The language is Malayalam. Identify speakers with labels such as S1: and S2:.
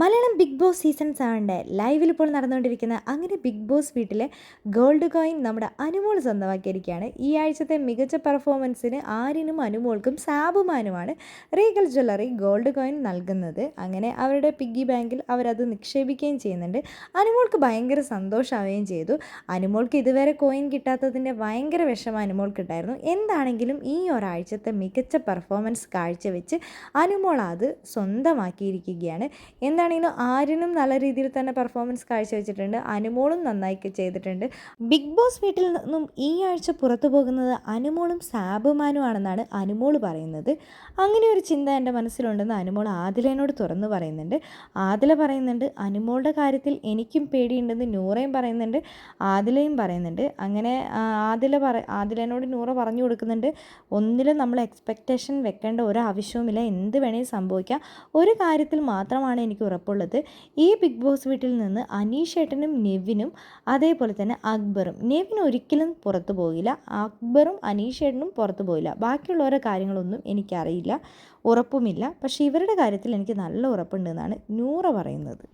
S1: മലയാളം ബിഗ് ബോസ് സീസൺ സെവന്റെ ലൈവിൽ ഇപ്പോൾ നടന്നുകൊണ്ടിരിക്കുന്ന അങ്ങനെ ബിഗ് ബോസ് വീട്ടിലെ ഗോൾഡ് കോയിൻ നമ്മുടെ അനുമോൾ സ്വന്തമാക്കിയിരിക്കുകയാണ്. ഈ ആഴ്ചത്തെ മികച്ച പെർഫോമൻസിന് ആരിനും അനുമോൾക്കും സാബുമാനുമാണ് റീഗൽ ജ്വല്ലറി ഗോൾഡ് കോയിൻ നൽകുന്നത്. അങ്ങനെ അവരുടെ പിഗ്ഗി ബാങ്കിൽ അവരത് നിക്ഷേപിക്കുകയും ചെയ്യുന്നുണ്ട്. അനുമോൾക്ക് ഭയങ്കര സന്തോഷമാവുകയും ചെയ്തു. അനുമോൾക്ക് ഇതുവരെ കോയിൻ കിട്ടാത്തതിന്റെ ഭയങ്കര വിഷമം അനുമോൾക്കുണ്ടായിരുന്നു. എന്താണെങ്കിലും ഈ ഒരാഴ്ചത്തെ മികച്ച പെർഫോമൻസ് കാഴ്ചവെച്ച് അനുമോൾ അത് സ്വന്തമാക്കിയിരിക്കുകയാണ്. എന്താണെങ്കിലും ആര്യനും നല്ല രീതിയിൽ തന്നെ പെർഫോമൻസ് കാഴ്ചവെച്ചിട്ടുണ്ട്. അനുമോളും നന്നായി ചെയ്തിട്ടുണ്ട്. ബിഗ് ബോസ് വീട്ടിൽ നിന്നും ഈ ആഴ്ച പുറത്തു പോകുന്നത് അനുമോളും സാബുമാനുമാണെന്നാണ് അനുമോൾ പറയുന്നത്. അങ്ങനെ ഒരു ചിന്ത എന്റെ മനസ്സിലുണ്ടെന്ന് അനുമോൾ ആദിലനോട് തുറന്നു പറയുന്നുണ്ട്. ആദില പറയുന്നുണ്ട് അനുമോളുടെ കാര്യത്തിൽ എനിക്കും പേടിയുണ്ടെന്ന് നൂറയും പറയുന്നുണ്ട് ആദിലയും പറയുന്നുണ്ട്. അങ്ങനെ ആദില പറ ആദിലനോട് നൂറ പറഞ്ഞു കൊടുക്കുന്നുണ്ട്. ഒന്നിലും നമ്മൾ എക്സ്പെക്റ്റേഷൻ വെക്കേണ്ട ഒരു ആവശ്യവുമില്ല. എന്ത് വേണേലും സംഭവിക്കാം. ഒരു കാര്യത്തിൽ മാത്രമാണ് എനിക്ക് ഉറപ്പുള്ളത്. ഈ ബിഗ് ബോസ് വീട്ടിൽ നിന്ന് അനീഷേട്ടനും നെവിനും അതേപോലെ തന്നെ അക്ബറും. നെവിൻ ഒരിക്കലും പുറത്തു പോകില്ല അക്ബറും അനീഷേട്ടനും പുറത്തു പോകില്ല ബാക്കിയുള്ളവരുടെ കാര്യങ്ങളൊന്നും എനിക്കറിയില്ല. ഉറപ്പുമില്ല. പക്ഷേ ഇവരുടെ കാര്യത്തിൽ എനിക്ക് നല്ല ഉറപ്പുണ്ടെന്നാണ് നൂറ പറയുന്നത്.